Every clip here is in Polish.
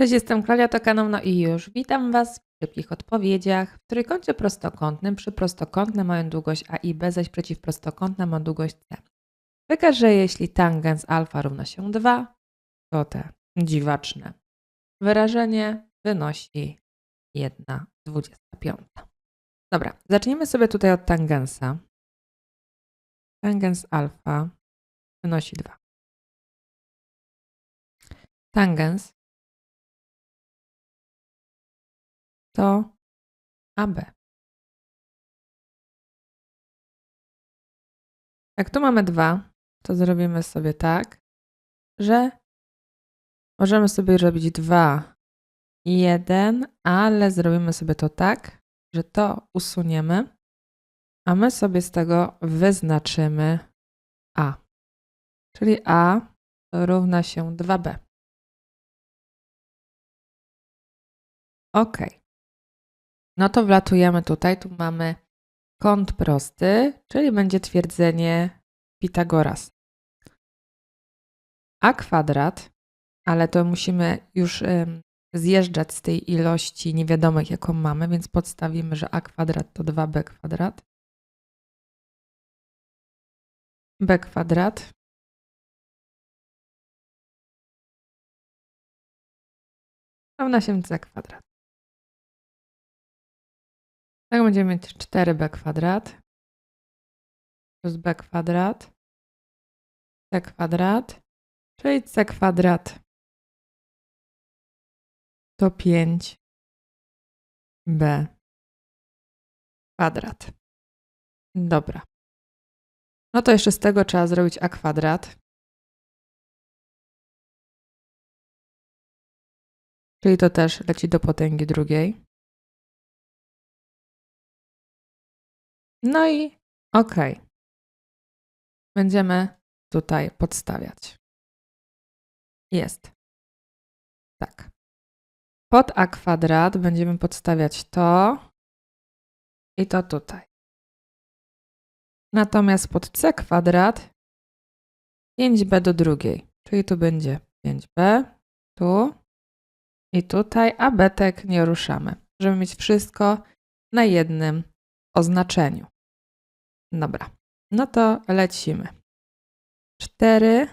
Cześć, jestem Klaudia, to kanał No i już. Witam Was w szybkich odpowiedziach. W trójkącie prostokątnym przy prostokątnym mają długość A i B, zaś przeciwprostokątne ma długość C. Wykaż, że jeśli tangens alfa równa się 2, to te dziwaczne wyrażenie wynosi 1,25. Dobra, zacznijmy sobie tutaj od tangensa. Tangens alfa wynosi 2. Tangens to AB. Jak tu mamy 2, to zrobimy sobie tak, że możemy sobie robić 2 i 1, ale zrobimy sobie to tak, że to usuniemy, a my sobie z tego wyznaczymy A. Czyli A równa się 2B. Ok. No to wlatujemy tutaj. Tu mamy kąt prosty, czyli będzie twierdzenie Pitagoras. A kwadrat, ale to musimy już zjeżdżać z tej ilości niewiadomych, jaką mamy, więc podstawimy, że a kwadrat to 2b kwadrat. b kwadrat równa się c kwadrat. Tak będziemy mieć 4b kwadrat plus b kwadrat c kwadrat, czyli c kwadrat to 5b kwadrat. Dobra. No to jeszcze z tego trzeba zrobić a kwadrat. Czyli to też leci do potęgi drugiej. No i ok. Będziemy tutaj podstawiać. Jest. Tak. Pod a kwadrat będziemy podstawiać to i to tutaj. Natomiast pod c kwadrat 5b do drugiej, czyli tu będzie 5b, tu i tutaj, a betek nie ruszamy, żeby mieć wszystko na jednym oznaczeniu. Dobra, no to lecimy. 4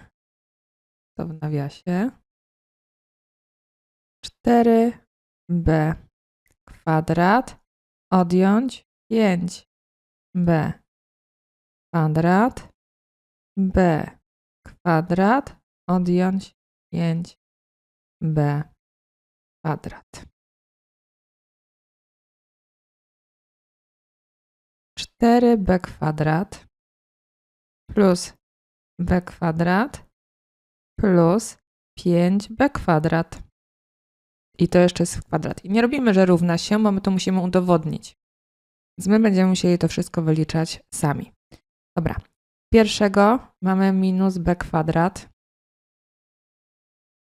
to w nawiasie 4b kwadrat odjąć 5b kwadrat b kwadrat odjąć 5b kwadrat. 4b kwadrat plus b kwadrat plus 5b kwadrat. I to jeszcze jest kwadrat. I nie robimy, że równa się, bo my to musimy udowodnić. Więc my będziemy musieli to wszystko wyliczać sami. Dobra. Pierwszego mamy minus b kwadrat.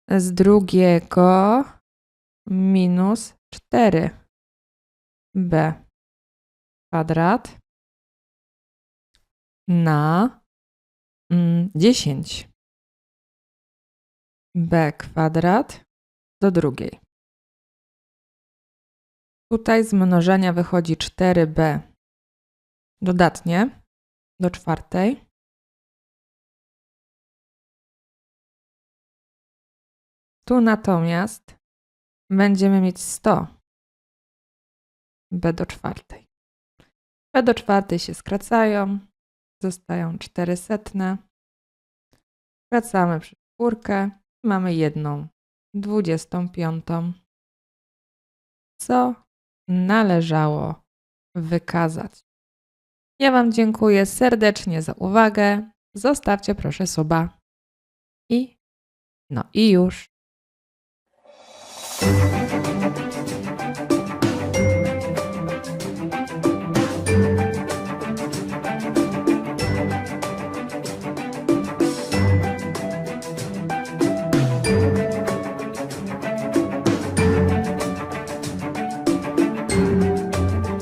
Z drugiego minus 4b kwadrat na 10 b kwadrat do drugiej. Tutaj z mnożenia wychodzi 4b dodatnie do czwartej. Tu natomiast będziemy mieć 100 b do czwartej. b do czwartej się skracają, zostają 400. Wracamy przy czwórkę, mamy jedną dwudziestą piątą, co należało wykazać. Ja Wam dziękuję serdecznie za uwagę. Zostawcie proszę suba. I no i już.